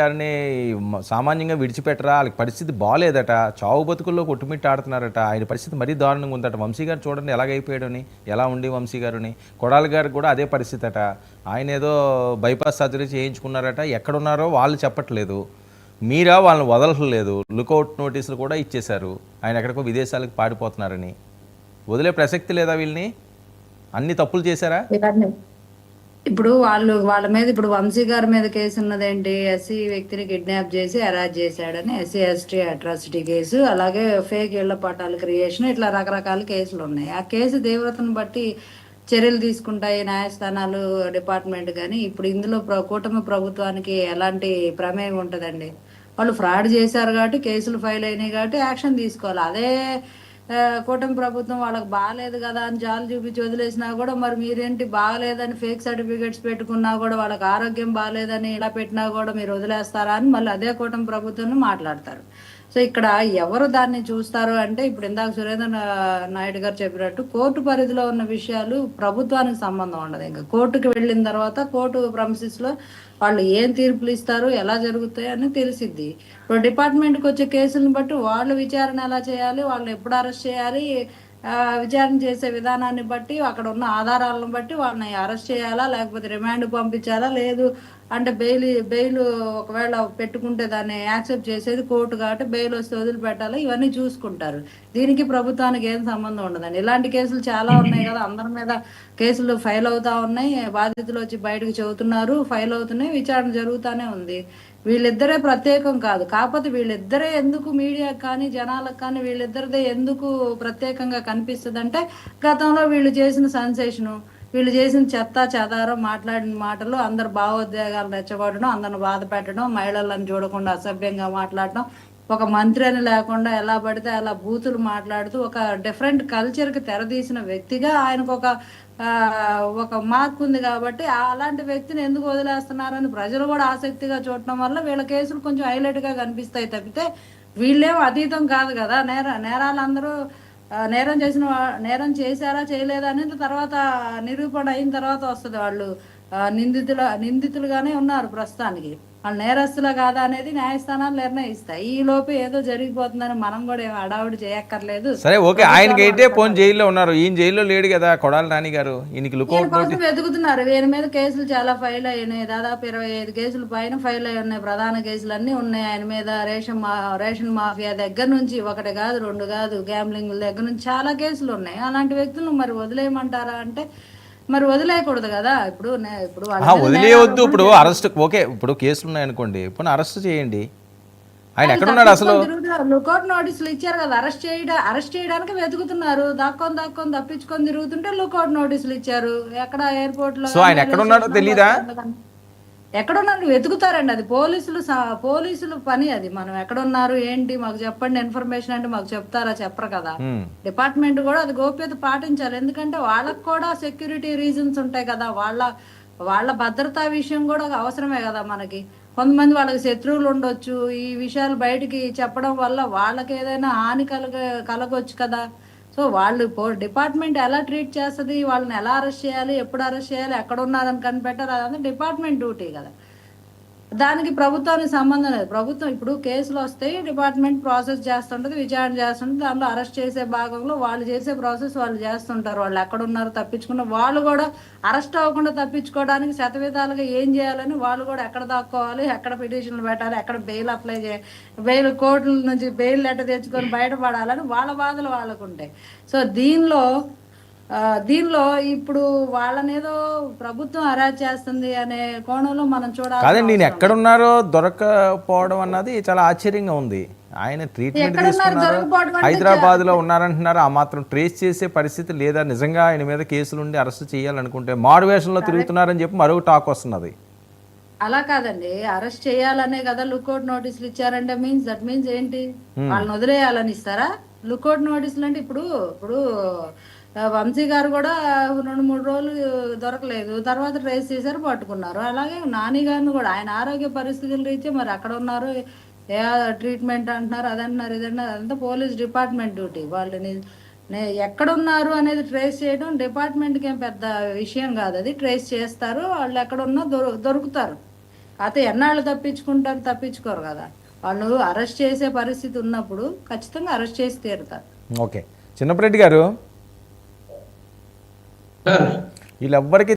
గారిని సామాన్యంగా విడిచిపెట్టరా? వాళ్ళకి పరిస్థితి బాగాలేదట చావు బతుకుల్లో కొట్టుమిట్టి ఆడుతున్నారట. ఆయన పరిస్థితి మరీ దారుణంగా ఉందట. వంశీ గారు చూడండి ఎలాగైపోయాడని ఎలా ఉండి వంశీ గారుని. కొడాలి గారికి కూడా అదే పరిస్థితి అట ఆయన ఏదో బైపాస్ సర్జరీ చేయించుకున్నారట. ఎక్కడున్నారో వాళ్ళు చెప్పట్లేదు. మీరా వాళ్ళని వదలట్లేదు. లుకౌట్ నోటీసులు కూడా ఇచ్చేశారు. ఆయన ఎక్కడికో విదేశాలకు పారిపోతున్నారని. వదిలే ప్రసక్తి లేదా వీళ్ళని? అన్ని తప్పులు చేశారా? ఇప్పుడు వాళ్ళు వాళ్ళ మీద ఇప్పుడు వంశీ గారి మీద కేసు ఉన్నదేంటి? ఎస్సీ వ్యక్తిని కిడ్నాప్ చేసి అరెస్ట్ చేశాడని ఎస్సీ ఎస్టీ అట్రాసిటీ కేసు అలాగే ఫేక్ ఇళ్ళ పట్టాల క్రియేషన్ ఇట్లా రకరకాల కేసులు ఉన్నాయి. ఆ కేసు తీవ్రతను బట్టి చర్యలు తీసుకుంటాయి న్యాయస్థానాలు డిపార్ట్మెంట్ కానీ ఇప్పుడు ఇందులో కూటమి ప్రభుత్వానికి ఎలాంటి ప్రమేయం ఉంటుందండి? వాళ్ళు ఫ్రాడ్ చేశారు కాబట్టి కేసులు ఫైల్ అయినాయి కాబట్టి యాక్షన్ తీసుకోవాలి. అదే కూటమి ప్రభుత్వం వాళ్ళకి బాగాలేదు కదా అని జాలు చూపించి వదిలేసినా కూడా మరి మీరేంటి బాగాలేదని ఫేక్ సర్టిఫికేట్స్ పెట్టుకున్నా కూడా వాళ్ళకి ఆరోగ్యం బాగాలేదని ఇలా పెట్టినా కూడా మీరు వదిలేస్తారా అని మళ్ళీ అదే కూటమి ప్రభుత్వం మాట్లాడతారు. సో ఇక్కడ ఎవరు దాన్ని చూస్తారు అంటే ఇప్పుడు ఇందాక సురేంద్ర నాయుడు గారు చెప్పినట్టు కోర్టు పరిధిలో ఉన్న విషయాలు ప్రభుత్వానికి సంబంధం ఉండదు. ఇంకా కోర్టుకి వెళ్ళిన తర్వాత కోర్టు premises లో వాళ్ళు ఏం తీర్పులు ఇస్తారు ఎలా జరుగుతాయి అని తెలిసిద్ది. ఇప్పుడు డిపార్ట్మెంట్కి వచ్చే కేసులను బట్టి వాళ్ళు విచారణ ఎలా చేయాలి వాళ్ళు ఎప్పుడు అరెస్ట్ చేయాలి విచారణ చేసే విధానాన్ని బట్టి అక్కడ ఉన్న ఆధారాలను బట్టి వాళ్ళని అరెస్ట్ చేయాలా లేకపోతే రిమాండ్ పంపించాలా లేదు అంటే బెయిల్ బెయిల్ ఒకవేళ పెట్టుకుంటే దాన్ని యాక్సెప్ట్ చేసేది కోర్టు కాబట్టి బెయిల్ వస్తే వదిలిపెట్టాలి ఇవన్నీ చూసుకుంటారు. దీనికి ప్రభుత్వానికి ఏం సంబంధం ఉండదండి. ఇలాంటి కేసులు చాలా ఉన్నాయి కదా అందరి మీద కేసులు ఫైల్ అవుతా ఉన్నాయి బాధితులు వచ్చి బయటకు చెబుతున్నారు ఫైల్ అవుతున్నాయి విచారణ జరుగుతూనే ఉంది. వీళ్ళిద్దరే ప్రత్యేకం కాదు. కాకపోతే వీళ్ళిద్దరే ఎందుకు మీడియాకు కానీ జనాలకు కానీ వీళ్ళిద్దరిదే ఎందుకు ప్రత్యేకంగా కనిపిస్తుంది అంటే గతంలో వీళ్ళు చేసిన సెన్సేషను వీళ్ళు చేసిన చెత్త చెదారం మాట్లాడిన మాటలు అందరు భావోద్వేగాలు రెచ్చగొట్టడం అందరిని బాధ పెట్టడం మహిళలను చూడకుండా అసభ్యంగా మాట్లాడడం ఒక మంత్రి అని లేకుండా ఎలా పడితే అలా బూతులు మాట్లాడుతూ ఒక డిఫరెంట్ కల్చర్కి తెరదీసిన వ్యక్తిగా ఆయనకు ఒక ఒక మార్క్ ఉంది కాబట్టి అలాంటి వ్యక్తిని ఎందుకు వదిలేస్తున్నారని ప్రజలు కూడా ఆసక్తిగా చూడటం వల్ల వీళ్ళ కేసులు కొంచెం హైలైట్గా కనిపిస్తాయి తప్పితే వీళ్ళేం అతీతం కాదు కదా. నేర నేరాలందరూ అందరూ నేరం చేసిన నేరం చేశారా చేయలేదా అనేది తర్వాత నిరూపణ అయిన తర్వాత వస్తుంది వాళ్ళు నిందితుల నిందితులుగానే ఉన్నారు ప్రస్తుతానికి. వాళ్ళు నేరస్తులా కాదా అనేది న్యాయస్థానాలు నిర్ణయిస్తాయి. ఈ లోపు ఏదో జరిగిపోతుందని మనం కూడా ఏం చేయక్కర్లేదు. సరే ఓకే ఆయనకైతే పోన్ జైల్లో ఉన్నారు. ఈయన జైల్లో లేడు కదా కొడాలి నాని గారు. ఈయనకి కోసం వెతుకుతున్నారు. ఈయన మీద కేసులు చాలా ఫైల్ అయినాయి దాదాపు ఇరవై ఐదు కేసులు పైన ఫైల్ అయి ఉన్నాయి. ప్రధాన కేసులు అన్ని ఉన్నాయి. ఆయన మీద రేషన్ రేషన్ మాఫియా దగ్గర నుంచి ఒకటి కాదు రెండు కాదు గ్యాంబ్లింగ్ దగ్గర నుంచి చాలా కేసులు ఉన్నాయి. అలాంటి వ్యక్తులను మరి వదిలేయమంటారా? అంటే మరి వదిలేయకూడదు కదా? ఇప్పుడు ఇప్పుడు వదిలేయొద్దు. ఇప్పుడు అరెస్ట్ ఓకే ఇప్పుడు కేసులు ఉన్నాయనుకోండి ఇప్పుడు అరెస్ట్ చేయండి. ఆయన ఎక్కడున్నాడు అసలు? లుకౌట్ నోటీసులు ఇచ్చారు కదా అరెస్ట్ చేయడం అరెస్ట్ చేయడానికి వెతుకుతున్నారు. దాక్కొని దాక్కొని తప్పించుకొని తిరుగుతుంటే లుకౌట్ నోటీసులు ఇచ్చారు. ఎక్కడ ఎయిర్పోర్ట్లో సో ఆయన ఎక్కడున్నాడో తెలీదా? ఎక్కడున్నారు వెతుకుతారండి అది పోలీసులు పోలీసులు పని అది. మనం ఎక్కడున్నారు ఏంటి మాకు చెప్పండి ఇన్ఫర్మేషన్ అంటే మాకు చెప్తారా చెప్పరు కదా. డిపార్ట్మెంట్ కూడా అది గోప్యత పాటించాలి. ఎందుకంటే వాళ్ళకు కూడా సెక్యూరిటీ రీజన్స్ ఉంటాయి కదా. వాళ్ళ వాళ్ళ భద్రతా విషయం కూడా అవసరమే కదా మనకి. కొంతమంది వాళ్ళకి శత్రువులు ఉండొచ్చు. ఈ విషయాలు బయటికి చెప్పడం వల్ల వాళ్ళకి ఏదైనా హాని కలగ కలగొచ్చు కదా. సో వాళ్ళు డిపార్ట్మెంట్ ఎలా ట్రీట్ చేస్తుంది వాళ్ళని ఎలా అరెస్ట్ చేయాలి ఎప్పుడు అరెస్ట్ చేయాలి ఎక్కడ ఉన్నారని కనిపెట్టారు అదంతా డిపార్ట్మెంట్ డ్యూటీ కదా. దానికి ప్రభుత్వానికి సంబంధం లేదు. ప్రభుత్వం ఇప్పుడు కేసులు వస్తాయి డిపార్ట్మెంట్ ప్రాసెస్ చేస్తుంటది విచారణ చేస్తుంటది దాంట్లో అరెస్ట్ చేసే భాగంలో వాళ్ళు చేసే ప్రాసెస్ వాళ్ళు చేస్తుంటారు. వాళ్ళు ఎక్కడ ఉన్నారు తప్పించుకున్న వాళ్ళు కూడా అరెస్ట్ అవ్వకుండా తప్పించుకోవడానికి శతవిధాలుగా ఏం చేయాలని వాళ్ళు కూడా ఎక్కడ దాక్కోవాలి ఎక్కడ పిటిషన్లు పెట్టాలి ఎక్కడ బెయిల్ అప్లై చేయాలి బెయిల్ కోర్టుల నుంచి బెయిల్ లెటర్ తెచ్చుకొని బయటపడాలని వాళ్ళ బాధలు వాళ్ళకు ఉంటాయి సో దీనిలో దీనిలో ఇప్పుడు వాళ్ళనేదో ప్రభుత్వం అరాజ్ చేస్తుంది అనే కోణంలో మనం చూడాలి కాదండి నేను ఎక్కడున్నారో దొరకపోవడం అన్నది చాలా ఆశ్చర్యంగా ఉంది. ఆయన ట్రీట్మెంట్ తీసుకున్నారు? హైదరాబాద్లో ఉన్నారంటున్నారు? ఆ మాత్రం ట్రేస్ చేసే పరిస్థితి లేదా? నిజంగా ఆయన మీద కేసులు ఉండి అరెస్ట్ చేయాలనుకుంటే మారు వేషంలో తిరుగుతున్నారని చెప్పి మరో టాక్ వస్తున్నది. అలా కాదండి. అరెస్ట్ చేయాలనే కదా లుకౌట్ నోటీసులు ఇచ్చారంటే మీన్స్ దట్ మీన్స్ ఏంటి? వాళ్ళని వదిలేయాలని ఇస్తారా? లుకౌట్ నోటీసులు అంటే ఇప్పుడు ఇప్పుడు వంశీ గారు కూడా రెండు మూడు రోజులు దొరకలేదు. తర్వాత ట్రేస్ చేశారు పట్టుకున్నారు. అలాగే నాని గారిని కూడా ఆయన ఆరోగ్య పరిస్థితులు రీత్యా మరి అక్కడ ఉన్నారు. ఏ ట్రీట్మెంట్ అంటున్నారు అదంటున్నారు ఇదంటున్నారు అదంతా పోలీస్ డిపార్ట్మెంట్ డ్యూటీ. వాళ్ళని ఎక్కడున్నారు అనేది ట్రేస్ చేయడం డిపార్ట్మెంట్కి ఏం పెద్ద విషయం కాదు అది. ట్రేస్ చేస్తారు వాళ్ళు ఎక్కడున్నా దొరు దొరుకుతారు. అయితే ఎన్నాళ్ళు తప్పించుకుంటారు తప్పించుకోరు కదా. వాళ్ళు అరెస్ట్ చేసే పరిస్థితి ఉన్నప్పుడు ఖచ్చితంగా అరెస్ట్ చేసి తీరుతారు. ఓకే. చిన్నప్పరెడ్డి గారు వీళ్ళెవ్వరికి